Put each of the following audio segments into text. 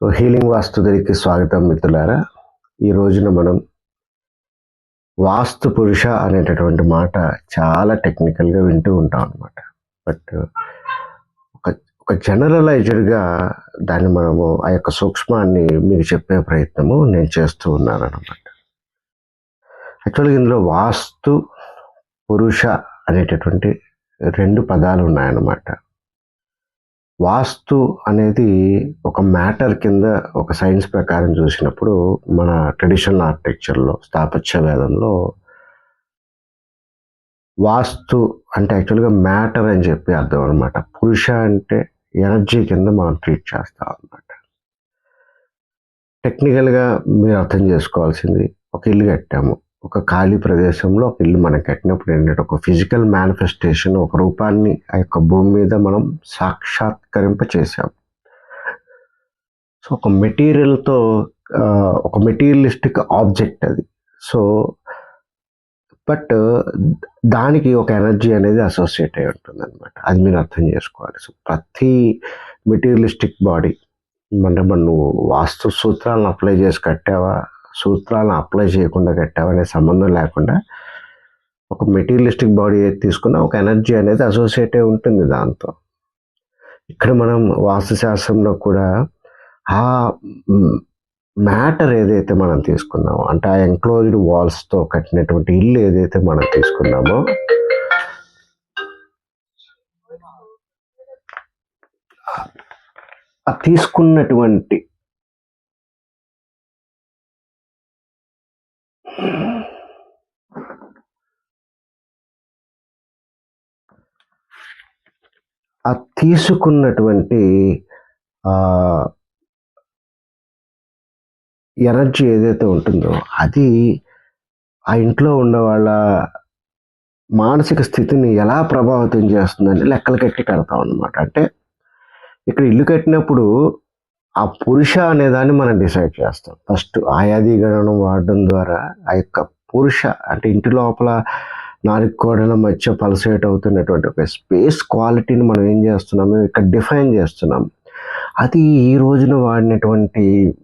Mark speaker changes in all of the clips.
Speaker 1: So healing వాస్తు దగ్గరికి స్వాగతం మిత్రులారా ఈ రోజున మనం వాస్తు పురుష అనేటటువంటి మాట చాలా టెక్నికల్గా వింటూ ఉంటాం అనమాట బట్ ఒక ఒక జనరలైజ్డ్గా దాన్ని మనము ఆ యొక్క సూక్ష్మాన్ని మీకు చెప్పే ప్రయత్నము నేను చేస్తూ ఉన్నాను అనమాట యాక్చువల్గా ఇందులో వాస్తు పురుష అనేటటువంటి రెండు పదాలు ఉన్నాయన్నమాట. వాస్తు అనేది ఒక మ్యాటర్ కింద ఒక సైన్స్ ప్రకారం చూసినప్పుడు మన ట్రెడిషనల్ ఆర్కిటెక్చర్లో స్థాపత్య వేదంలో వాస్తు అంటే యాక్చువల్గా మ్యాటర్ అని చెప్పి అర్థం అనమాట పురుష అంటే ఎనర్జీ కింద మనం ట్రీట్ చేస్తాం అనమాట టెక్నికల్గా మీరు అర్థం చేసుకోవాల్సింది ఒక ఇల్లు కట్టాము. ఒక ఖాళీ ప్రదేశంలో ఒక ఇల్లు మనం కట్టినప్పుడు ఏంటంటే ఒక ఫిజికల్ మేనిఫెస్టేషన్ ఒక రూపాన్ని ఆ యొక్క భూమి మీద మనం సాక్షాత్కరింప చేసాం సో ఒక మెటీరియల్తో ఒక మెటీరియలిస్టిక్ ఆబ్జెక్ట్ అది. సో బట్ దానికి ఒక ఎనర్జీ అనేది అసోసియేట్ అయి ఉంటుంది అనమాట అది మీరు అర్థం చేసుకోవాలి. సో ప్రతి మెటీరియలిస్టిక్ బాడీ అంటే మన నువ్వు వాస్తు సూత్రాలను అప్లై చేసి కట్టావా? సూత్రాలను అప్లై చేయకుండా కట్టామనే సంబంధం లేకుండా ఒక మెటీరియలిస్టిక్ బాడీ తీసుకున్న తీసుకున్నా ఒక ఎనర్జీ అనేది అసోసియేట్ అయి ఉంటుంది దాంతో. ఇక్కడ మనం వాస్తుశాస్త్రంలో కూడా ఆ మ్యాటర్ ఏదైతే మనం తీసుకున్నామో అంటే ఆ ఎంక్లోజ్డ్ వాల్స్తో కట్టినటువంటి ఇల్లు ఏదైతే మనం తీసుకున్నామో తీసుకున్నటువంటి ఆ తీసుకున్నటువంటి ఎనర్జీ ఏదైతే ఉంటుందో అది ఆ ఇంట్లో ఉన్న వాళ్ళ మానసిక స్థితిని ఎలా ప్రభావితం చేస్తుందని లెక్కలు కట్టి కడతాం అనమాట అంటే ఇక్కడ ఇల్లు కట్టినప్పుడు ఆ పురుష అనే దాన్ని మనం డిసైడ్ చేస్తాం. ఫస్ట్ ఆయాది గణనం వాడడం ద్వారా ఆ యొక్క పురుష అంటే ఇంటి లోపల నాలుగు గోడల మధ్య పలసేట్ అవుతున్నటువంటి ఒక స్పేస్ క్వాలిటీని మనం ఏం చేస్తున్నాము ఇక్కడ డిఫైన్ చేస్తున్నాం. అది ఈ రోజున వాడినటువంటి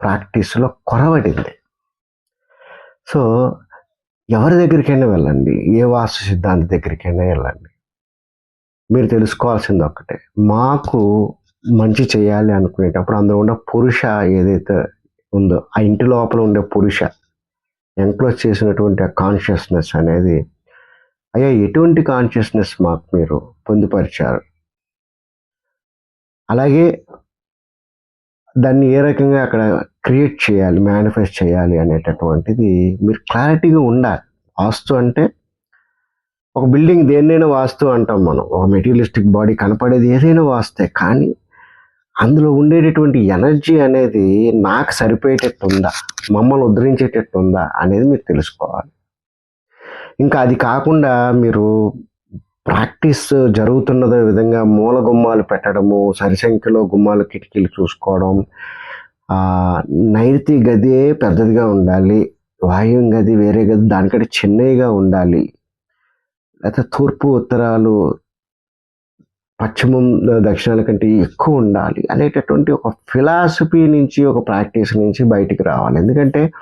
Speaker 1: ప్రాక్టీస్లో కొరవడింది. సో ఎవరి దగ్గరికైనా వెళ్ళండి. ఏ వాస్తు సిద్ధాంత దగ్గరికైనా వెళ్ళండి. మీరు తెలుసుకోవాల్సింది ఒక్కటే. మాకు మంచి చేయాలి అనుకునేటప్పుడు అందులో ఉన్న పురుష ఏదైతే ఉందో ఆ ఇంటి లోపల ఉండే పురుష ఎంక్లోజ్ చేసినటువంటి కాన్షియస్నెస్ అనేది అయ్యా ఎటువంటి కాన్షియస్నెస్ మాకు మీరు పొందుపరిచారు? అలాగే దాన్ని ఏ రకంగా అక్కడ క్రియేట్ చేయాలి మేనిఫెస్ట్ చేయాలి అనేటటువంటిది మీరు క్లారిటీగా ఉండాలి. వాస్తు అంటే ఒక బిల్డింగ్ దేన్నైనా వాస్తు అంటాం మనం. ఒక మెటీరియలిస్టిక్ బాడీ కనపడేది ఏదైనా వాస్తే కానీ అందులో ఉండేటటువంటి ఎనర్జీ అనేది నాకు సరిపోయేటట్టు ఉందా? మమ్మల్ని ఉద్ధరించేటట్టు ఉందా? అనేది మీరు తెలుసుకోవాలి. ఇంకా అది కాకుండా మీరు ప్రాక్టీస్ జరుగుతున్నదో విధంగా మూల గుమ్మాలు పెట్టడము సరిసంఖ్యలో గుమ్మాలు కిటికీలు చూసుకోవడం నైరుతి గది పెద్దదిగా ఉండాలి వాయువు గది వేరే గది దానికంటే చిన్నగా ఉండాలి లేకపోతే తూర్పు ఉత్తరాలు పశ్చిమం దక్షిణాల కంటే ఎక్కువ ఉండాలి అనేటటువంటి ఒక ఫిలాసఫీ నుంచి ఒక ప్రాక్టీస్ నుంచి బయటికి రావాలి. ఎందుకంటే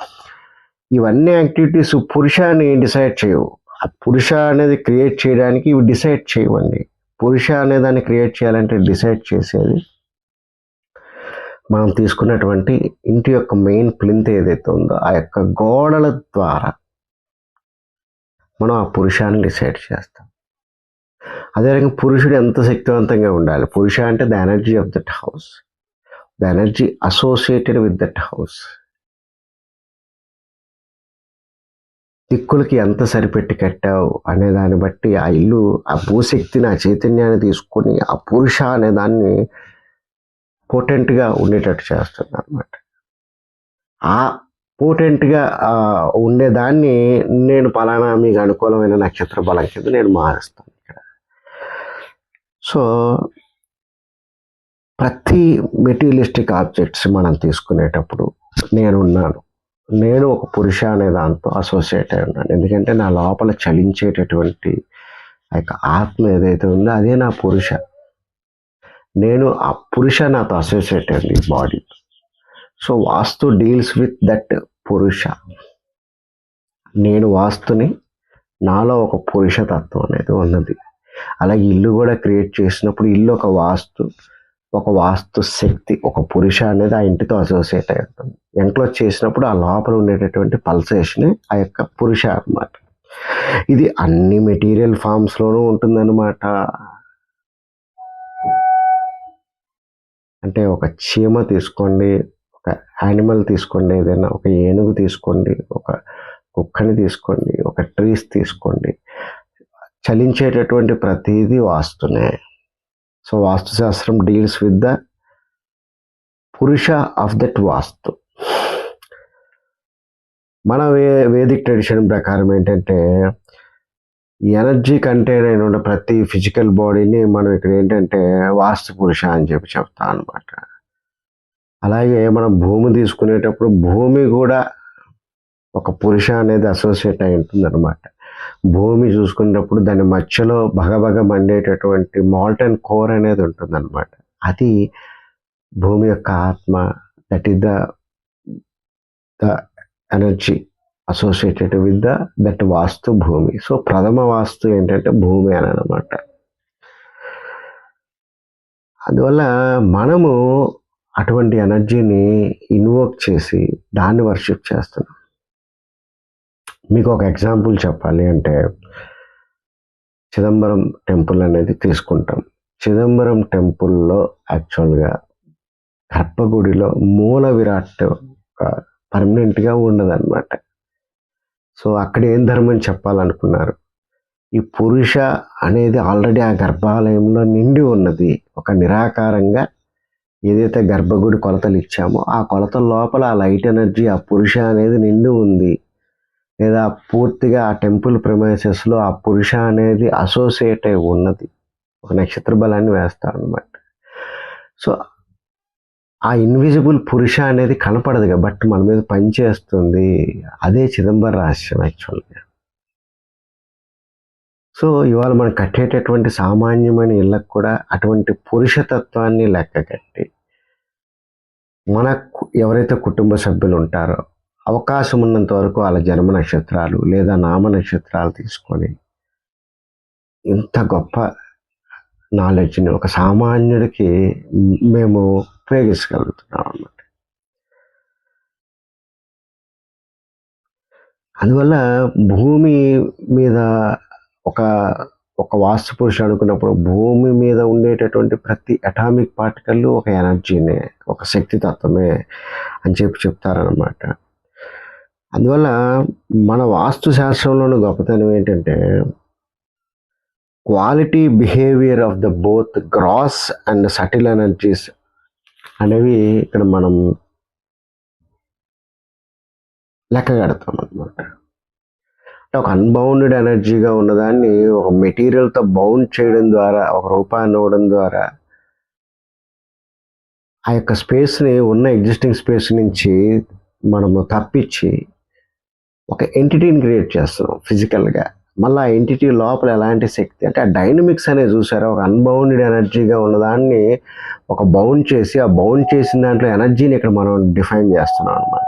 Speaker 1: ఇవన్నీ యాక్టివిటీస్ పురుషాన్ని డిసైడ్ చేయవు. ఆ పురుష అనేది క్రియేట్ చేయడానికి ఇవి డిసైడ్ చేయవండి. పురుష అనే దాన్ని క్రియేట్ చేయాలంటే డిసైడ్ చేసేది మనం తీసుకున్నటువంటి ఇంటి యొక్క మెయిన్ ప్లింత్ ఏదైతే ఉందో ఆ యొక్క గోడల ద్వారా మనం ఆ పురుషాన్ని డిసైడ్ చేస్తాం. అదేవిధంగా పురుషుడు ఎంత శక్తివంతంగా ఉండాలి? పురుష అంటే the energy of that house the energy associated with that house దిక్కులకి ఎంత సరిపెట్టి కట్టావు అనే దాన్ని బట్టి ఆ ఇల్లు ఆ భూశక్తిని ఆ చైతన్యాన్ని తీసుకొని ఆ పురుష అనే దాన్ని పోటెంట్గా ఉండేటట్టు చేస్తుంది అనమాట ఆ పోటెంట్గా ఉండేదాన్ని నేను పలానా మీకు అనుకూలమైన నక్షత్ర బలం కింద నేను మారుస్తాను. సో ప్రతి మెటీరియలిస్టిక్ ఆబ్జెక్ట్స్ మనం తీసుకునేటప్పుడు నేనున్నాను. నేను ఒక పురుష అనే దాంతో అసోసియేట్ అయి ఉన్నాను. ఎందుకంటే నా లోపల చలించేటటువంటి ఆ యొక్క ఆత్మ ఏదైతే ఉందో అదే నా పురుష. నేను ఆ పురుష నాతో అసోసియేట్ అయింది body. So vastu deals with that పురుష. నేను వాస్తుని నాలో ఒక పురుష తత్వం అనేది ఉన్నది. అలాగే ఇల్లు కూడా క్రియేట్ చేసినప్పుడు ఇల్లు ఒక వాస్తు ఒక వాస్తు శక్తి ఒక పురుష అనేది ఆ ఇంటితో అసోసియేట్ అయి ఉంటుంది. ఎంక్లోజ్ చేసినప్పుడు ఆ లోపల ఉండేటటువంటి పల్సేషన్ ఆ యొక్క పురుష అన్నమాట. ఇది అన్ని మెటీరియల్ ఫామ్స్లోనూ ఉంటుందన్నమాట. అంటే ఒక చీమ తీసుకోండి ఒక యానిమల్ తీసుకోండి ఏదైనా ఒక ఏనుగు తీసుకోండి ఒక కుక్కని తీసుకోండి ఒక ట్రీస్ తీసుకోండి చలించేటటువంటి ప్రతిదీ వాస్తునే. సో వాస్తుశాస్త్రం డీల్స్ విత్ ద పురుష ఆఫ్ దట్ వాస్తు. మన వే వేదిక్ ట్రెడిషన్ ప్రకారం ఏంటంటే ఎనర్జీ కంటైన్ ఉన్న ప్రతి ఫిజికల్ బాడీని మనం ఇక్కడ ఏంటంటే వాస్తు పురుష అని చెప్పి చెప్తాం అనమాట అలాగే మనం భూమి తీసుకునేటప్పుడు భూమి కూడా ఒక పురుష అనేది అసోసియేట్ అయి ఉంటుంది అనమాట భూమి చూసుకున్నప్పుడు దాని మధ్యలో భగభగ మండేటటువంటి మాల్టన్ కోర్ అనేది ఉంటుందన్నమాట. అది భూమి యొక్క ఆత్మ that is the the energy associated with the that vastu భూమి సో ప్రథమ వాస్తు ఏంటంటే భూమి అని అనమాట అందువల్ల మనము అటువంటి ఎనర్జీని ఇన్వోక్ చేసి దాన్ని వర్షిప్ చేస్తున్నాం. మీకు ఒక ఎగ్జాంపుల్ చెప్పాలి అంటే చిదంబరం టెంపుల్ అనేది తీసుకుంటాం. చిదంబరం టెంపుల్లో యాక్చువల్గా గర్భగుడిలో మూల విరాట్ పర్మనెంట్గా ఉండదన్నమాట. సో అక్కడ ఏం ధర్మం చెప్పాలనుకున్నారు? ఈ పురుష అనేది ఆల్రెడీ ఆ గర్భాలయంలో నిండి ఉన్నది. ఒక నిరాకారంగా ఏదైతే గర్భగుడి కొలతలు ఇచ్చామో ఆ కొలతల లోపల ఆ లైట్ ఎనర్జీ ఆ పురుష అనేది నిండి ఉంది. లేదా పూర్తిగా ఆ టెంపుల్ ప్రమైసెస్లో ఆ పురుష అనేది అసోసియేట్ అయి ఉన్నది. ఒక నక్షత్ర బలాన్ని వేస్తారనమాట సో ఆ ఇన్విజిబుల్ పురుష అనేది కనపడదు బట్ మన మీద పనిచేస్తుంది. అదే చిదంబర రహస్యం యాక్చువల్గా సో ఇవాళ మనం కట్టేటటువంటి సామాన్యమైన ఇళ్ళకు కూడా అటువంటి పురుషతత్వాన్ని లెక్క కట్టి మన ఎవరైతే కుటుంబ సభ్యులు ఉంటారో అవకాశం ఉన్నంత వరకు వాళ్ళ జన్మ నక్షత్రాలు లేదా నామ నక్షత్రాలు తీసుకొని ఇంత గొప్ప నాలెడ్జ్ని ఒక సామాన్యుడికి మేము ఉపయోగించగలుగుతున్నాం అన్నమాట. అందువల్ల భూమి మీద ఒక ఒక వాస్తు పురుషుడు అనుకున్నప్పుడు భూమి మీద ఉండేటటువంటి ప్రతి అటామిక్ పార్టికల్ ఒక ఎనర్జీనే ఒక శక్తి తత్వమే అని చెప్పి చెప్తారనమాట అందువల్ల మన వాస్తు శాస్త్రంలోని గొప్పతనం ఏంటంటే quality behaviour of the both gross and subtle energies అనేవి ఇక్కడ మనం లెక్క కడతాం అనమాట అంటే ఒక అన్బౌండెడ్ ఎనర్జీగా ఉన్నదాన్ని ఒక మెటీరియల్తో బౌండ్ చేయడం ద్వారా ఒక రూపాన్ని ఇవ్వడం ద్వారా ఆ యొక్క స్పేస్ని ఉన్న ఎగ్జిస్టింగ్ స్పేస్ నుంచి మనము తప్పించి ఒక ఎంటిటీని క్రియేట్ చేస్తున్నాం ఫిజికల్గా మళ్ళీ ఆ ఎంటిటీ లోపల ఎలాంటి శక్తి? అంటే ఆ డైనమిక్స్ అనేది చూసారా? ఒక అన్బౌండెడ్ ఎనర్జీగా ఉన్నదాన్ని ఒక బౌండ్ చేసి ఆ బౌండ్ చేసిన దాంట్లో ఎనర్జీని ఇక్కడ మనం డిఫైన్ చేస్తున్నాం అనమాట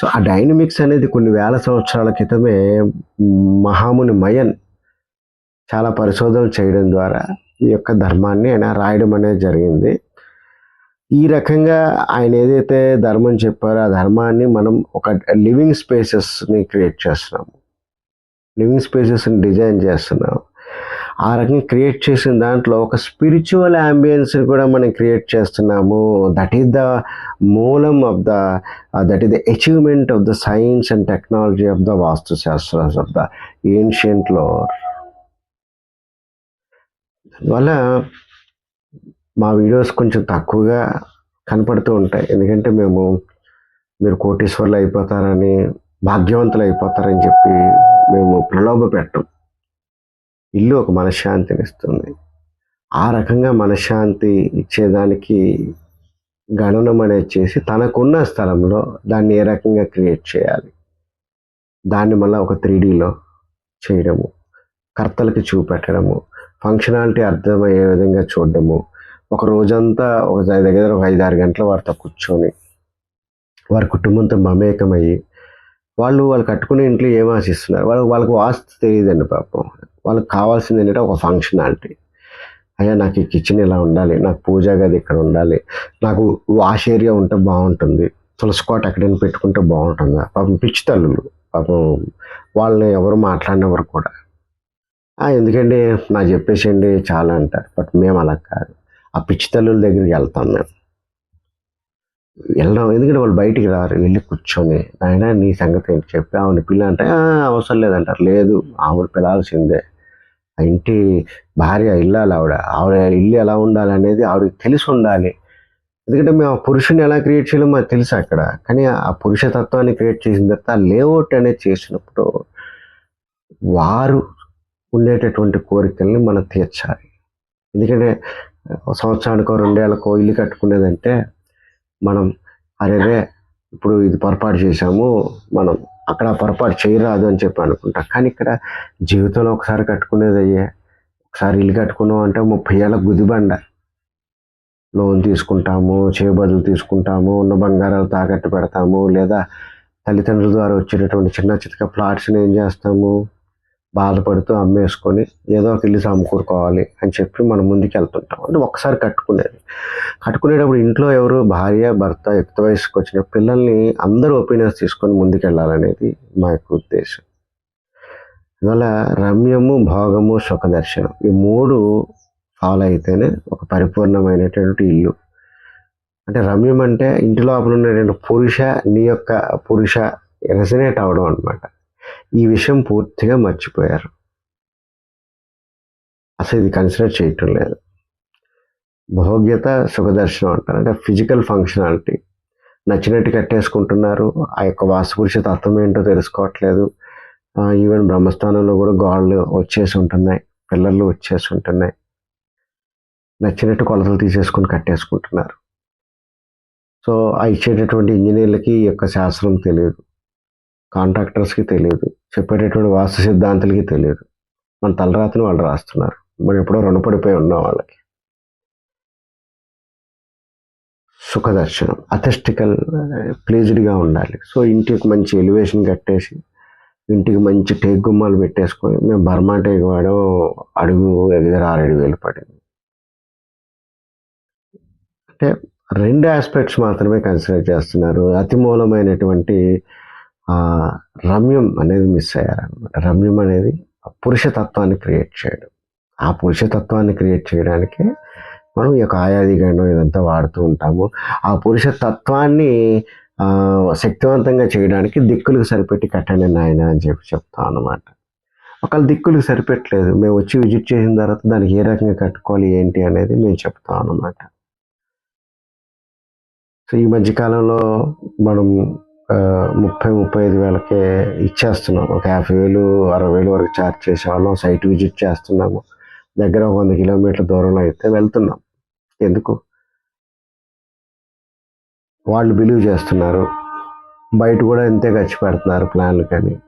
Speaker 1: సో ఆ డైనమిక్స్ అనేది కొన్ని వేల సంవత్సరాల క్రితమే మహాముని మయన్ చాలా పరిశోధనలు చేయడం ద్వారా ఈ యొక్క ధర్మాన్ని ఆయన రాయడం అనేది జరిగింది. ఈ రకంగా ఆయన ఏదైతే ధర్మం చెప్పారో ఆ ధర్మాన్ని మనం ఒక లివింగ్ స్పేసెస్ని క్రియేట్ చేస్తున్నాము. లివింగ్ స్పేసెస్ని డిజైన్ చేస్తున్నాం ఆ రకంగా క్రియేట్ చేసిన దాంట్లో ఒక స్పిరిచువల్ అంబియన్స్ని కూడా మనం క్రియేట్ చేస్తున్నాము. దట్ ఈస్ ద మూలం of the that is the achievement of the science and technology of the వాస్తుశాస్త్రాస్ of the ancient lore వల్ల మా వీడియోస్ కొంచెం తక్కువగా కనపడుతూ ఉంటాయి. ఎందుకంటే మేము మీరు కోటీశ్వర్లు అయిపోతారని భాగ్యవంతులు అయిపోతారని చెప్పి మేము ప్రలోభ పెట్టం. ఇల్లు ఒక మనశ్శాంతిని ఇస్తుంది. ఆ రకంగా మనశ్శాంతి ఇచ్చేదానికి గణనం అనేది చేసి తనకున్న స్థలంలో దాన్ని ఏ రకంగా క్రియేట్ చేయాలి? దాన్ని మళ్ళీ ఒక త్రీ డీలో చేయడము కర్తలకి చూపెట్టడము ఫంక్షనాలిటీ అర్థమయ్యే విధంగా చూడడము ఒక రోజంతా ఒక దగ్గర ఒక ఐదు ఆరు గంటల వారితో కూర్చొని వారి కుటుంబంతో మమేకమయ్యి వాళ్ళు వాళ్ళు కట్టుకునే ఇంట్లో ఏం ఆశిస్తున్నారు? వాళ్ళు వాళ్ళకి వాస్తు తెలియదండి పాపం. వాళ్ళకి కావాల్సింది ఏంటంటే ఒక ఫంక్షన్ అయ్యా నాకు ఈ కిచెన్ ఇలా ఉండాలి నాకు పూజా గది ఇక్కడ ఉండాలి నాకు వాష్ ఏరియా ఉంటే బాగుంటుంది తులసుకోట అక్కడైనా ఎక్కడైనా పెట్టుకుంటే బాగుంటుందా? పాపం పిచ్చి తల్లులు పాపం వాళ్ళని ఎవరు మాట్లాడినవారు కూడా. ఎందుకండి? నాకు చెప్పేసేయండి చాలా అంటారు బట్ మేము అలా కాదు. ఆ పిచ్చి తల్లుల దగ్గరికి వెళ్తాం మేము. వెళ్ళడం ఎందుకంటే వాళ్ళు బయటికి రారు వెళ్ళి కూర్చొని ఆయన నీ సంగతి ఏంటి? చెప్పి ఆవిడ పిల్ల అంటే అవసరం లేదంటారు. లేదు ఆవిడ పిలాల్సిందే ఆ ఇంటి భార్య ఇల్లాలి ఆవిడ. ఆవిడ ఇల్లు ఎలా ఉండాలి అనేది ఆవిడకి తెలిసి ఉండాలి. ఎందుకంటే మేము ఆ పురుషుని ఎలా క్రియేట్ చేయాలో మాకు తెలుసు అక్కడ. కానీ ఆ పురుష తత్వాన్ని క్రియేట్ చేసిన తర్వాత ఆ లేఅవుట్ అనేది చేసినప్పుడు వారు ఉండేటటువంటి కోరికల్ని మనం తీర్చాలి. ఎందుకంటే సంవత్సరానికో రెండేళ్ళకో ఇల్లు కట్టుకునేదంటే మనం అరేరే ఇప్పుడు ఇది పొరపాటు చేశాము మనం అక్కడ పొరపాటు చేయరాదు అని చెప్పి అనుకుంటాం. కానీ ఇక్కడ జీవితంలో ఒకసారి కట్టుకునేది అయ్యే ఒకసారి ఇల్లు కట్టుకున్నాం అంటే ముప్పై ఏళ్ళ గుదిబండ. లోన్ తీసుకుంటాము చేయబదులు తీసుకుంటాము ఉన్న బంగారాలు తాకట్టు పెడతాము లేదా తల్లిదండ్రుల ద్వారా వచ్చినటువంటి చిన్న చితక ప్లాట్స్ని ఏం చేస్తాము బాధపడుతూ అమ్మేసుకొని ఏదో ఒక ఇల్లు సమకూరుకోవాలి అని చెప్పి మనం ముందుకు వెళ్తుంటాం అంటే ఒకసారి కట్టుకునేది. కట్టుకునేటప్పుడు ఇంట్లో ఎవరు భార్య భర్త యుక్త వయసుకు వచ్చిన పిల్లల్ని అందరూ ఒపీనియన్స్ తీసుకొని ముందుకు వెళ్ళాలనేది మా యొక్క ఉద్దేశం. అందువల్ల రమ్యము భోగము సుఖదర్శనం ఈ మూడు ఫాలో అయితేనే ఒక పరిపూర్ణమైనటువంటి ఇల్లు. అంటే రమ్యం అంటే ఇంటి లోపల ఉన్నటువంటి పురుష నీ యొక్క పురుష రెసినేట్ అవడం అనమాట ఈ విషయం పూర్తిగా మర్చిపోయారు. అసలు ఇది కన్సిడర్ చేయటం లేదు. భోగ్యత సుఖదర్శనం అంటారు. అంటే ఫిజికల్ ఫంక్షనాలిటీ నచ్చినట్టు కట్టేసుకుంటున్నారు. ఆ యొక్క వాస్తుపురుష తత్వం ఏంటో తెలుసుకోవట్లేదు. ఈవెన్ బ్రహ్మస్థానంలో కూడా గోళ్ళు వచ్చేసి ఉంటున్నాయి. పిల్లలు వచ్చేసి ఉంటున్నాయి. నచ్చినట్టు కొలతలు తీసేసుకుని కట్టేసుకుంటున్నారు. సో ఆ ఇచ్చేటటువంటి ఇంజనీర్లకి ఈ యొక్క శాస్త్రం తెలియదు. కాంట్రాక్టర్స్కి తెలియదు చెప్పేటటువంటి వాస్తు సిద్ధాంతులకి తెలియదు మన తలరాతని వాళ్ళు రాస్తున్నారు. మనం ఎప్పుడో రుణపడిపోయి ఉన్నాం వాళ్ళకి. సుఖదర్శనం అథెస్టికల్ ప్లేజ్డ్గా ఉండాలి. సో ఇంటికి మంచి ఎలివేషన్ కట్టేసి ఇంటికి మంచి టేక్ గుమ్మాలు పెట్టేసుకొని మేము బర్మా టేక్ వాడో అడుగు దగ్గర ఆరేడు వేలు పడింది. అంటే రెండు ఆస్పెక్ట్స్ మాత్రమే కన్సిడర్ చేస్తున్నారు. అతి మూలమైనటువంటి రమ్యం అనేది మిస్ అయ్యారనమాట రమ్యం అనేది పురుషతత్వాన్ని క్రియేట్ చేయడం. ఆ పురుషతత్వాన్ని క్రియేట్ చేయడానికి మనం ఈ యొక్క ఆయాది గండం ఇదంతా వాడుతూ ఉంటాము. ఆ పురుష తత్వాన్ని శక్తివంతంగా చేయడానికి దిక్కులకు సరిపెట్టి కట్టండి నాయన అని చెప్పి చెప్తాం అనమాట ఒకవేళ దిక్కులకు సరిపెట్టలేదు మేము వచ్చి విజిట్ చేసిన తర్వాత దానికి ఏ రకంగా కట్టుకోవాలి ఏంటి అనేది మేము చెప్తాం అనమాట సో ఈ మధ్యకాలంలో మనం ముప్పై ముప్పై ఐదు వేలకే ఇచ్చేస్తున్నాం ఒక యాభై వేలు అరవై వేలు వరకు ఛార్జ్ చేసేవాళ్ళం. సైట్ విజిట్ చేస్తున్నాము. దగ్గర ఒక వంద కిలోమీటర్ల దూరంలో అయితే వెళ్తున్నాం. ఎందుకు? వాళ్ళు బిలీవ్ చేస్తున్నారు. బయట కూడా ఇంతే ఖర్చు పెడుతున్నారు ప్లాన్లు కానీ.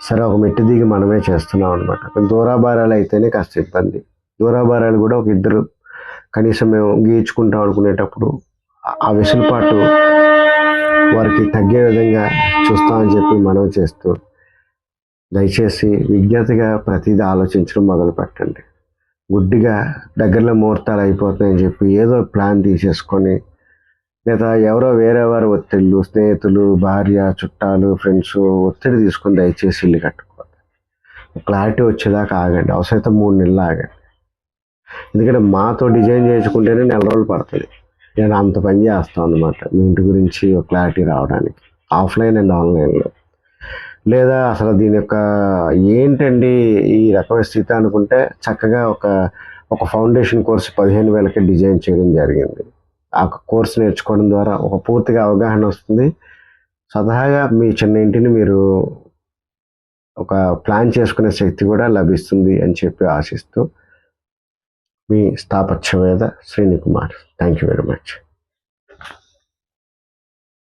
Speaker 1: సరే ఒక మెట్టు దిగి మనమే చేస్తున్నాం అనమాట దూరాభారాలు అయితేనే కాస్త ఇబ్బంది. దూరాభారాలు కూడా ఒక ఇద్దరు కనీసం మేము గీచుకుంటాం అనుకునేటప్పుడు ఆ- ఆ వెసులుబాటు వారికి తగ్గే విధంగా చూస్తామని చెప్పి మనం చేస్తూ దయచేసి విజ్ఞతగా ప్రతిదీ ఆలోచించడం మొదలు పెట్టండి. గుడ్డిగా దగ్గరలో ముహూర్తాలు అయిపోతున్నాయని చెప్పి ఏదో ప్లాన్ తీసేసుకొని లేదా ఎవరో వేరే వారి ఒత్తిళ్ళు స్నేహితులు భార్య చుట్టాలు ఫ్రెండ్స్ ఒత్తిడి తీసుకొని దయచేసి ఇల్లు కట్టుకోవాలి క్లారిటీ వచ్చేదాకా ఆగండి. అవసరమైతే మూడు నెలలు ఆగండి. ఎందుకంటే మాతో డిజైన్ చేసుకుంటేనే నెల రోజులు పడుతుంది. నేను అంత పని చేస్తాను అనమాట మీ ఇంటి గురించి ఒక క్లారిటీ రావడానికి. ఆఫ్లైన్ అండ్ ఆన్లైన్లో. లేదా అసలు దీని యొక్క ఏంటండి ఈ రకమైన స్థితి అనుకుంటే చక్కగా ఒక ఒక ఫౌండేషన్ కోర్స్ పదిహేను వేలకి డిజైన్ చేయడం జరిగింది. ఆ కోర్స్ నేర్చుకోవడం ద్వారా ఒక పూర్తిగా అవగాహన వస్తుంది. సదాగా మీ చిన్న ఇంటిని మీరు ఒక ప్లాన్ చేసుకునే శక్తి కూడా లభిస్తుంది అని చెప్పి ఆశిస్తూ మీ స్థాపత్యవేద Srini Kumar thank you very much